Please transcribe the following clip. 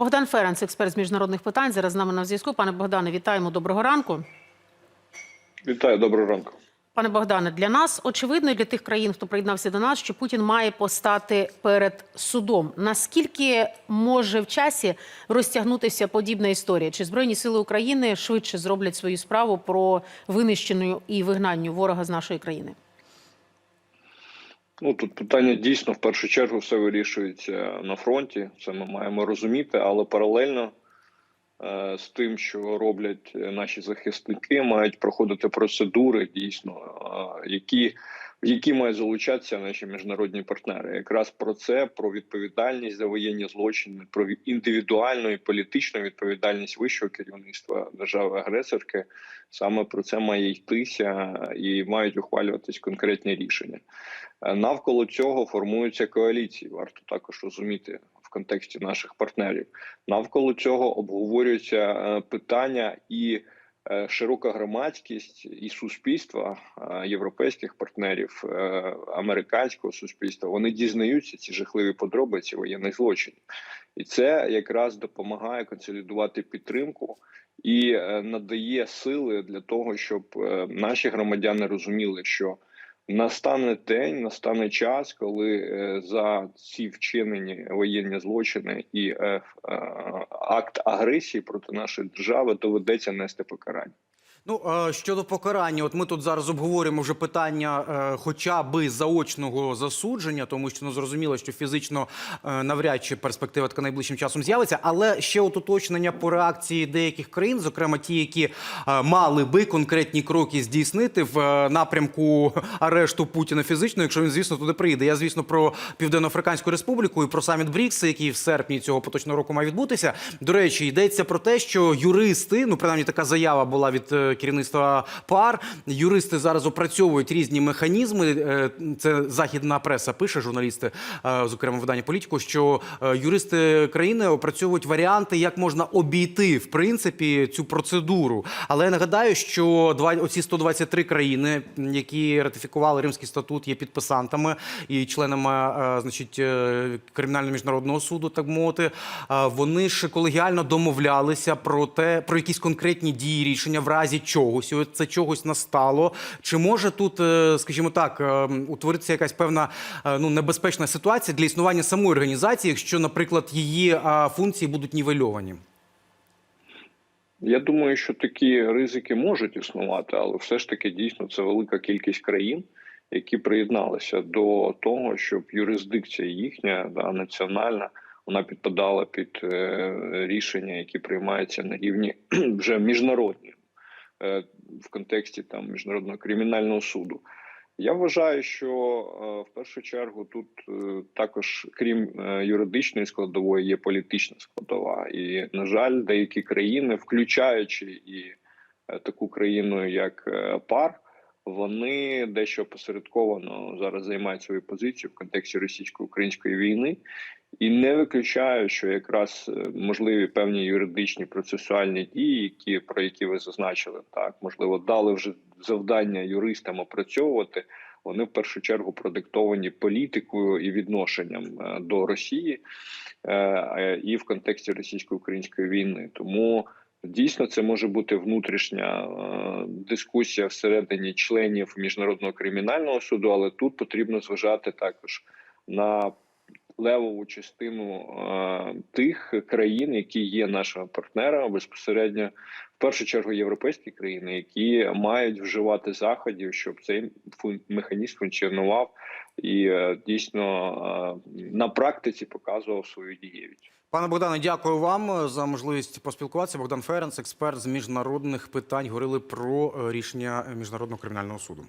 Богдан Ференц, експерт з міжнародних питань, зараз з нами на зв'язку. Пане Богдане, вітаємо. Доброго ранку. Вітаю, доброго ранку. Пане Богдане, для нас очевидно і для тих країн, хто приєднався до нас, що Путін має постати перед судом. Наскільки може в часі розтягнутися подібна історія? Чи збройні сили України швидше зроблять свою справу про винищенню і вигнанню ворога з нашої країни? Ну тут питання дійсно в першу чергу все вирішується на фронті. Це ми маємо розуміти, але паралельно е, з тим, що роблять наші захисники, мають проходити процедури дійсно, е, які в які мають залучатися наші міжнародні партнери. Якраз про це, про відповідальність за воєнні злочини, про індивідуальну і політичну відповідальність вищого керівництва держави-агресорки. Саме про це має йтися і мають ухвалюватись конкретні рішення. Е, Навколо цього формуються коаліції. Варто також розуміти в контексті наших партнерів. Навколо цього обговорюються е, питання і широка громадськість і суспільства е, європейських партнерів, е, американського суспільства. Вони дізнаються ці жахливі подробиці воєнних злочинів, і це якраз допомагає консолідувати підтримку. І е, надає сили для того, щоб е, наші громадяни розуміли, що Настане день, настане час, коли е, за ці вчинені воєнні злочини і е, е, акт агресії проти нашої держави доведеться нести покарання. Ну е, щодо покарання, от ми тут зараз обговорюємо вже питання, е, хоча би заочного засудження, тому що ну зрозуміло, що фізично е, навряд чи перспектива така найближчим часом з'явиться. Але ще от уточнення по реакції деяких країн, зокрема ті, які мали би конкретні кроки здійснити в напрямку арешту Путіна фізично, якщо він звісно туди приїде. Я звісно про Південно-Африканську Республіку і про саміт БРІКС, який в серпні цього поточного року має відбутися. До речі, йдеться про те, що юристи, ну принаймні така заява була від керівництва ПАР. Юристи зараз опрацьовують різні механізми. Е, Це західна преса пише журналісти, е, зокрема видання політику, що е, юристи країни опрацьовують варіанти, як можна обійти в принципі цю процедуру. Але я нагадаю, що оці 123 країни, які ратифікували Римський статут, є підписантами і членами, значить, кримінального міжнародного суду, так мовити. Вони ж колегіально домовлялися про те, про якісь конкретні дії, рішення в разі чогось. Це чогось настало. Чи може тут, е, скажімо так, е, утворитися якась певна е, ну небезпечна ситуація для існування самої організації, якщо, наприклад, її функції будуть нівельовані? Я думаю, що такі ризики можуть існувати, але все ж таки дійсно це велика кількість країн, які приєдналися до того, щоб юрисдикція їхня да, національна вона підпадала під е, рішення, які приймаються на рівні вже міжнародні в контексті там міжнародного кримінального суду. Я вважаю, що е, в першу чергу тут е, також, крім е, юридичної складової, є політична складова. І, на жаль, деякі країни, включаючи і е, таку країну, як е, ПАР, вони дещо посередковано зараз займають свою позицію в контексті російсько-української війни, і не виключаю, що якраз е, можливі певні юридичні процесуальні дії, які про які ви зазначили, так можливо, дали вже завдання юристам опрацьовувати. Вони в першу чергу продиктовані політикою і відношенням е, до Росії е, і в контексті російсько-української війни. Тому дійсно це може бути внутрішня е, дискусія всередині членів міжнародного кримінального суду, але тут потрібно зважати також на левову частину е, тих країн, які є нашими партнерами безпосередньо в першу чергу європейські країни, які мають вживати заходів, щоб цей механізм функціонував і е, дійсно на практиці показував свою дієвість. Пане Богдане, дякую вам за можливість поспілкуватися. Богдан Ференц, експерт з міжнародних питань, говорили про е, рішення міжнародного кримінального суду.